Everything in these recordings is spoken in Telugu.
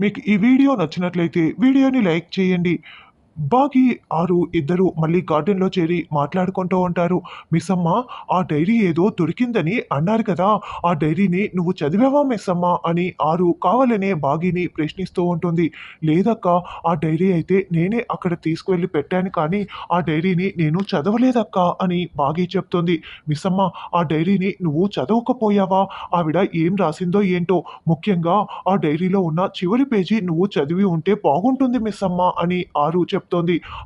మీకు ఈ వీడియో నచ్చినట్లయితే వీడియోని లైక్ చేయండి. బాగి ఆరు ఇద్దరు మళ్ళీ గార్డెన్లో చేరి మాట్లాడుకుంటూ ఉంటారు. మిస్సమ్మ ఆ డైరీ ఏదో దొరికిందని అన్నారు కదా ఆ డైరీని నువ్వు చదివావా మిస్సమ్మ? అని ఆరు కావాలనే బాగిని ప్రశ్నిస్తూ ఉంటుంది. లేదక్క ఆ డైరీ అయితే నేనే అక్కడ తీసుకువెళ్ళి పెట్టాను కానీ ఆ డైరీని నేను చదవలేదక్క అని బాగి చెప్తుంది. మిస్సమ్మ ఆ డైరీని నువ్వు చదవకపోయావా? ఆవిడ ఏం రాసిందో ఏంటో? ముఖ్యంగా ఆ డైరీలో ఉన్న చివరి పేజీ నువ్వు చదివి ఉంటే బాగుంటుంది మిస్సమ్మ అని ఆరు చెప్తుంది.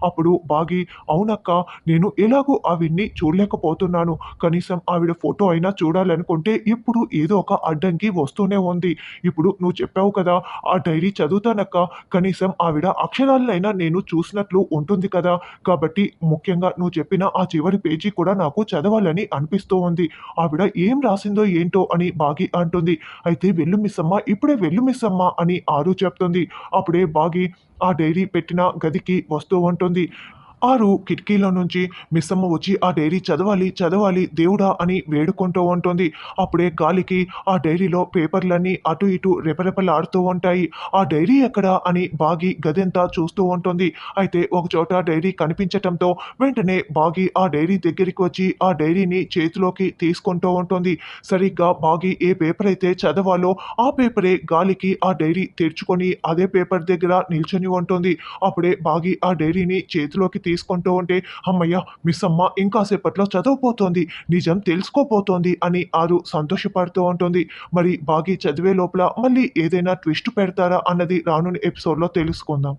అప్పుడు బాగి అవునక్క నేను ఎలాగో ఆవిడ్ని చూడలేకపోతున్నాను. కనీసం ఆవిడ ఫోటో అయినా చూడాలనుకుంటే ఇప్పుడు ఏదో ఒక అడ్డంకి వస్తూనే ఉంది. ఇప్పుడు నువ్వు చెప్పావు కదా ఆ డైరీ చదువుతానక్క. కనీసం ఆవిడ అక్షరాలైనా నేను చూసినట్లు ఉంటుంది కదా. కాబట్టి ముఖ్యంగా నువ్వు చెప్పిన ఆ చివరి పేజీ కూడా నాకు చదవాలని అనిపిస్తూ ఉంది. ఆవిడ ఏం రాసిందో ఏంటో అని బాగి అంటుంది. అయితే వెళ్ళు మిస్సమ్మ ఇప్పుడే వెళ్ళు మిస్సమ్మ అని ఆరు చెప్తుంది. అప్పుడే బాగి ఆ డైరీ పెట్టిన గదికి వస్తూ ఉంటుంది. ఆరు కిటికీలో నుంచి మిస్సమ్మ వచ్చి ఆ డైరీ చదవాలి చదవాలి దేవుడా అని వేడుకుంటూ ఉంటుంది. అప్పుడే గాలికి ఆ డైరీలో పేపర్లన్నీ అటు ఇటు రెపరెపలాడుతూ ఉంటాయి. ఆ డైరీ ఎక్కడ? అని బాగి గదెంతా చూస్తూ ఉంటుంది. అయితే ఒక చోట డైరీ కనిపించటంతో వెంటనే బాగి ఆ డైరీ దగ్గరికి వచ్చి ఆ డైరీని చేతిలోకి తీసుకుంటూ ఉంటుంది. సరిగ్గా బాగి ఏ పేపర్ అయితే చదవాలో ఆ పేపరే గాలికి ఆ డైరీ తెరుచుకొని అదే పేపర్ దగ్గర నిల్చొని ఉంటుంది. అప్పుడే బాగి ఆ డైరీని చేతిలోకి తీసుకుంటూ ఉంటే అమ్మయ్య మిస్ అమ్మ ఇంకాసేపట్లో చదవబోతోంది నిజం తెలుసుకోబోతోంది అని ఆరు సంతోషపడుతూ ఉంటుంది. మరి బాగి చదివే లోపల మళ్ళీ ఏదైనా ట్విస్ట్ పెడతారా అన్నది రానున్న ఎపిసోడ్లో తెలుసుకుందాం.